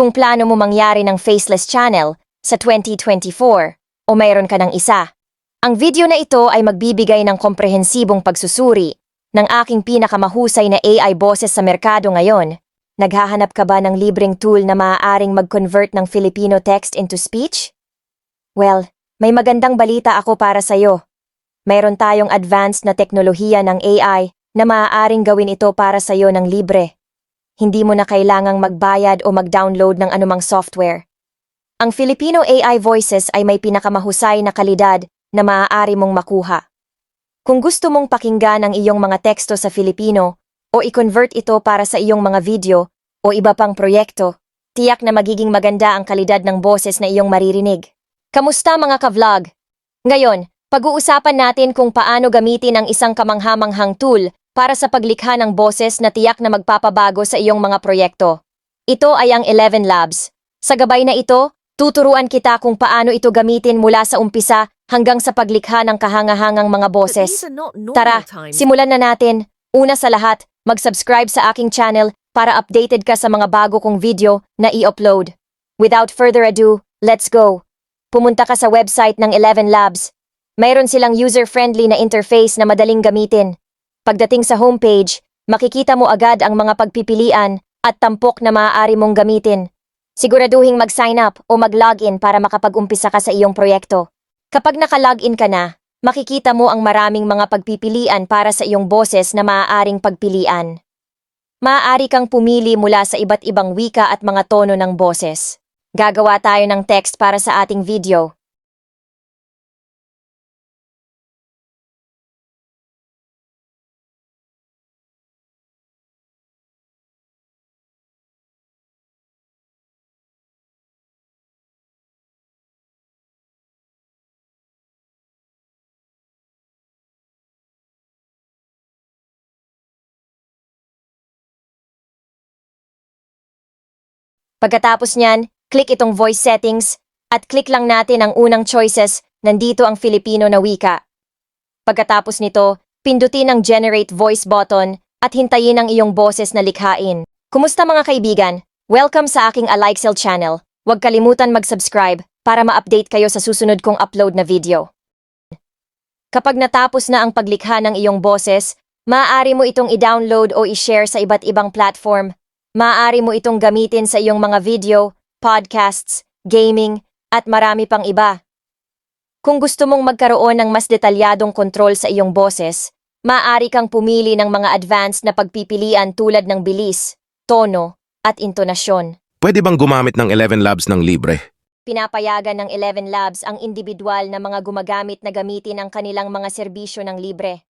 kung plano mo mangyari ng faceless channel sa 2024 o mayroon ka ng isa. Ang video na ito ay magbibigay ng komprehensibong pagsusuri ng aking pinakamahusay na AI boses sa merkado ngayon. Naghahanap ka ba ng libreng tool na maaaring mag-convert ng Filipino text into speech? Well, may magandang balita ako para sa'yo. Mayroon tayong advanced na teknolohiya ng AI na maaaring gawin ito para sa'yo ng libre. Hindi mo na kailangang magbayad o mag-download ng anumang software. Ang Filipino AI voices ay may pinakamahusay na kalidad na maaari mong makuha. Kung gusto mong pakinggan ang iyong mga teksto sa Filipino o i-convert ito para sa iyong mga video o iba pang proyekto, tiyak na magiging maganda ang kalidad ng boses na iyong maririnig. Kamusta mga ka-vlog? Ngayon, pag-uusapan natin kung paano gamitin ang isang kamanghamanghang tool para sa paglikha ng boses na tiyak na magpapabago sa iyong mga proyekto. Ito ay ang 11 Labs. Sa gabay na ito, tuturuan kita kung paano ito gamitin mula sa umpisa hanggang sa paglikha ng kahangahangang mga boses. Tara, simulan na natin. Una sa lahat, mag-subscribe sa aking channel para updated ka sa mga bago kong video na i-upload. Without further ado, let's go. Pumunta ka sa website ng 11 Labs. Mayroon silang user-friendly na interface na madaling gamitin. Pagdating sa homepage, makikita mo agad ang mga pagpipilian at tampok na maaari mong gamitin. Siguraduhing mag-sign up o mag-login para makapag-umpisa ka sa iyong proyekto. Kapag naka-login ka na, makikita mo ang maraming mga pagpipilian para sa iyong boses na maaaring pagpilian. Maaari kang pumili mula sa iba't ibang wika at mga tono ng boses. Gagawa tayo ng text para sa ating video. Pagkatapos niyan, click itong voice settings at click lang natin ang unang choices, nandito ang Filipino na wika. Pagkatapos nito, pindutin ang generate voice button at hintayin ang iyong boses na likhain. Kumusta mga kaibigan? Welcome sa aking Alixel channel. Huwag kalimutan mag-subscribe para ma-update kayo sa susunod kong upload na video. Kapag natapos na ang paglikha ng iyong boses, maaari mo itong i-download o i-share sa iba't ibang platform Maaari mo itong gamitin sa iyong mga video, podcasts, gaming, at marami pang iba. Kung gusto mong magkaroon ng mas detalyadong kontrol sa iyong boses, maaari kang pumili ng mga advanced na pagpipilian tulad ng bilis, tono, at intonasyon. Pwede bang gumamit ng 11 Labs ng libre? Pinapayagan ng 11 Labs ang individual na mga gumagamit na gamitin ang kanilang mga serbisyo ng libre.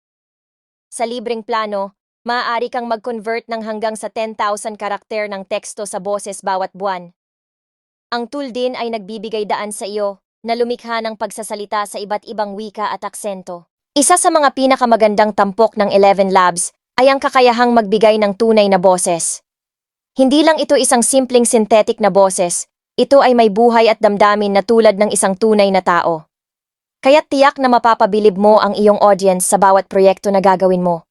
Sa libreng plano, maaari kang mag-convert ng hanggang sa 10,000 karakter ng teksto sa boses bawat buwan. Ang tool din ay nagbibigay daan sa iyo na lumikha ng pagsasalita sa iba't ibang wika at aksento. Isa sa mga pinakamagandang tampok ng 11 Labs ay ang kakayahang magbigay ng tunay na boses. Hindi lang ito isang simpleng synthetic na boses, ito ay may buhay at damdamin na tulad ng isang tunay na tao. Kaya't tiyak na mapapabilib mo ang iyong audience sa bawat proyekto na gagawin mo.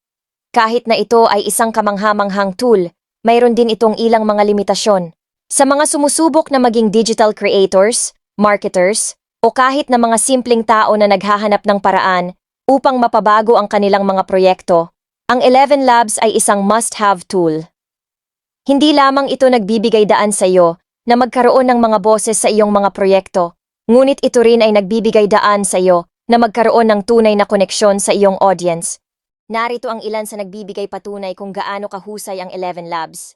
Kahit na ito ay isang kamanghamanghang tool, mayroon din itong ilang mga limitasyon. Sa mga sumusubok na maging digital creators, marketers, o kahit na mga simpleng tao na naghahanap ng paraan upang mapabago ang kanilang mga proyekto, ang 11 Labs ay isang must-have tool. Hindi lamang ito nagbibigay daan sa iyo na magkaroon ng mga boses sa iyong mga proyekto, ngunit ito rin ay nagbibigay daan sa iyo na magkaroon ng tunay na koneksyon sa iyong audience Narito ang ilan sa nagbibigay patunay kung gaano kahusay ang 11 Labs.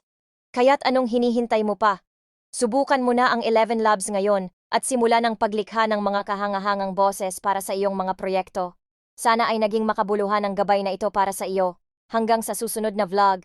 Kaya't anong hinihintay mo pa? Subukan mo na ang 11 Labs ngayon at simula ng paglikha ng mga kahangahangang boses para sa iyong mga proyekto. Sana ay naging makabuluhan ang gabay na ito para sa iyo. Hanggang sa susunod na vlog.